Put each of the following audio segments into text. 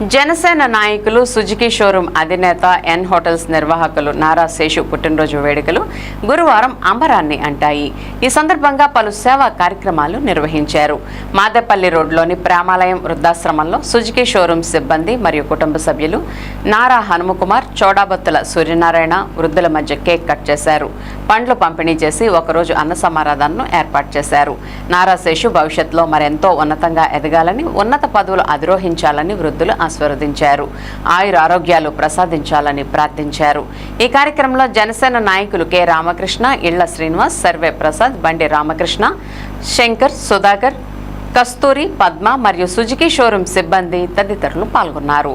జనసేన నాయకులు Suzuki showroom అధినేత ఎన్ hotels నిర్వాహకులు నారా శేషు పుట్టినరోజు వేడుకలు గురువారం అంబరాన్ని అంటాయి. ఈ సందర్భంగా పలు సేవా కార్యక్రమాలు నిర్వహించారు. మాదేపల్లి రోడ్లోని ప్రేమాలయం వృద్ధాశ్రమంలో సుజుకి షోరూం సిబ్బంది మరియు కుటుంబ సభ్యులు నారా హనుమకుమార్ చోడాబత్తుల సూర్యనారాయణ వృద్ధుల మధ్య కేక్ కట్ చేశారు. పండ్లు పంపిణీ చేసి ఒకరోజు అన్న సమారాధనను ఏర్పాటు చేశారు. నారా శేషు భవిష్యత్తులో మరెంతో ఉన్నతంగా ఎదగాలని ఉన్నత పదవులు అధిరోహించాలని వృద్ధులు ఆశీర్వదించారు. ఆయుర ఆరోగ్యాలు ప్రసాదించాలని ప్రార్థించారు. ఈ కార్యక్రమంలో జనసేన నాయకులు కె. రామకృష్ణ ఇళ్ళ శ్రీనివాస్ సర్వే ప్రసాద్ బండి రామకృష్ణ శంకర్ సుధాకర్ కస్తూరి పద్మ మరియు సుజుకి షోరూం సిబ్బంది తదితరులు పాల్గొన్నారు.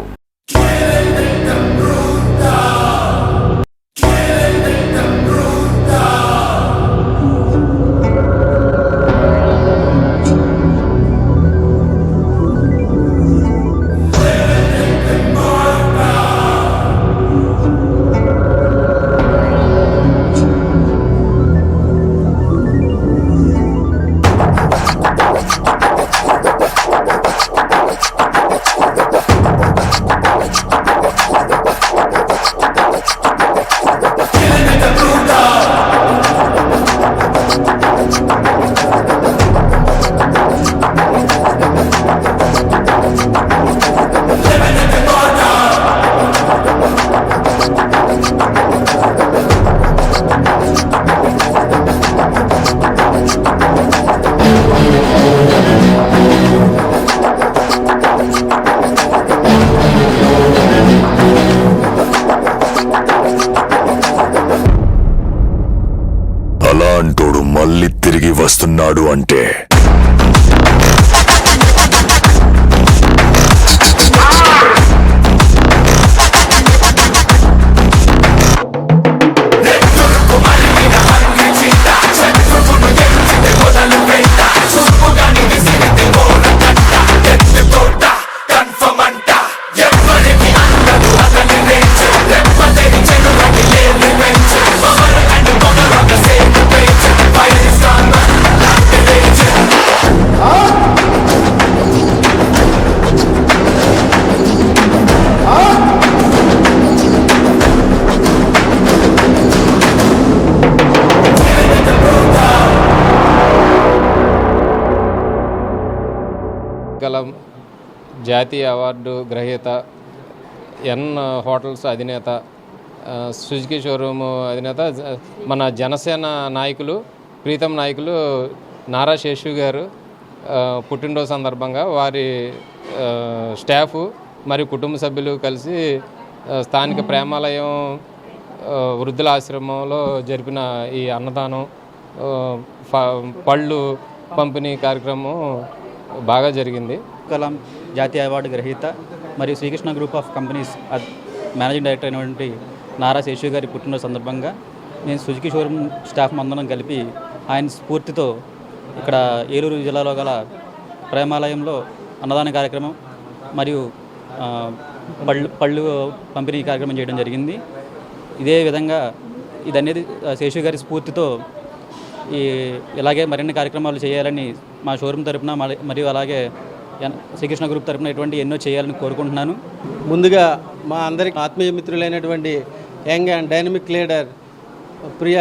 ఇప్పుడు మళ్ళీ తిరిగి వస్తున్నాడు అంటే గల జాతీయ అవార్డు గ్రహీత ఎన్ హోటల్స్ అధినేత సుజుకి షోరూమ్ అధినేత మన జనసేన నాయకులు ప్రీతం నాయకులు నారా శేషు గారు పుట్టినరోజు సందర్భంగా వారి స్టాఫ్ మరియు కుటుంబ సభ్యులు కలిసి స్థానిక ప్రేమాలయం వృద్ధుల ఆశ్రమంలో జరిపిన ఈ అన్నదానం పళ్ళు పంపిణీ కార్యక్రమం బాగా జరిగింది. కలాం జాతీయ అవార్డు గ్రహీత మరియు శ్రీకృష్ణ గ్రూప్ ఆఫ్ కంపెనీస్ అద్- మేనేజింగ్ డైరెక్టర్ అయినటువంటి నారా శేషు గారి పుట్టినరోజు సందర్భంగా నేను సుజుకి షోరూమ్ స్టాఫ్ మందనం కలిపి ఆయన స్ఫూర్తితో ఇక్కడ ఏలూరు జిల్లాలో గల ప్రేమాలయంలో అన్నదాన కార్యక్రమం మరియు పళ్ళు పళ్ళు పంపిణీ కార్యక్రమం చేయడం జరిగింది. ఇదే విధంగా ఇదనేది శేషు గారి స్ఫూర్తితో ఈ ఇలాగే మరిన్ని కార్యక్రమాలు చేయాలని మా షోరూమ్ తరపున మరియు అలాగే శ్రీకృష్ణ గ్రూప్ తరపున ఇటువంటి ఎన్నో చేయాలని కోరుకుంటున్నాను. ముందుగా మా అందరికి ఆత్మీయ మిత్రులైనటువంటి యంగ్ అండ్ డైనమిక్ లీడర్ ప్రియ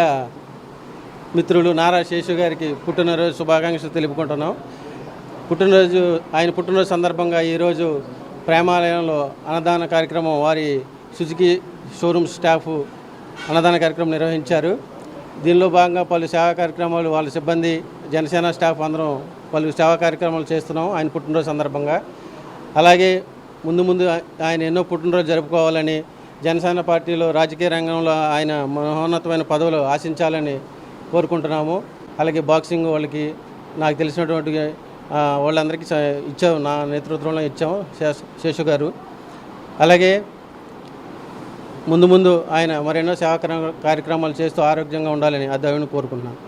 మిత్రులు నారా శేషు గారికి పుట్టినరోజు శుభాకాంక్షలు తెలుపుకుంటున్నాం. పుట్టినరోజు ఆయన పుట్టినరోజు సందర్భంగా ఈరోజు ప్రేమాలయంలో అన్నదాన కార్యక్రమం వారి సుజుకి షోరూమ్ స్టాఫ్ అన్నదాన కార్యక్రమం నిర్వహించారు. దీనిలో భాగంగా పలు సేవా కార్యక్రమాలు వాళ్ళ సిబ్బంది జనసేన స్టాఫ్ అందరం పలు సేవా కార్యక్రమాలు చేస్తున్నాం ఆయన పుట్టినరోజు సందర్భంగా. అలాగే ముందు ముందు ఆయన ఎన్నో పుట్టినరోజు జరుపుకోవాలని జనసేన పార్టీలో రాజకీయ రంగంలో ఆయన మహోన్నతమైన పదవులు ఆశించాలని కోరుకుంటున్నాము. అలాగే బాక్సింగ్ వాళ్ళకి నాకు తెలిసినటువంటి వాళ్ళందరికీ ఇచ్చాము నా నేతృత్వంలో ఇచ్చాము శేష- శేషు గారు. అలాగే ముందు ముందు ఆయన మరెన్నో సేవా కార్యక్రమాలు చేస్తూ ఆరోగ్యంగా ఉండాలని ఆ దేవుని కోరుకుంటున్నాను.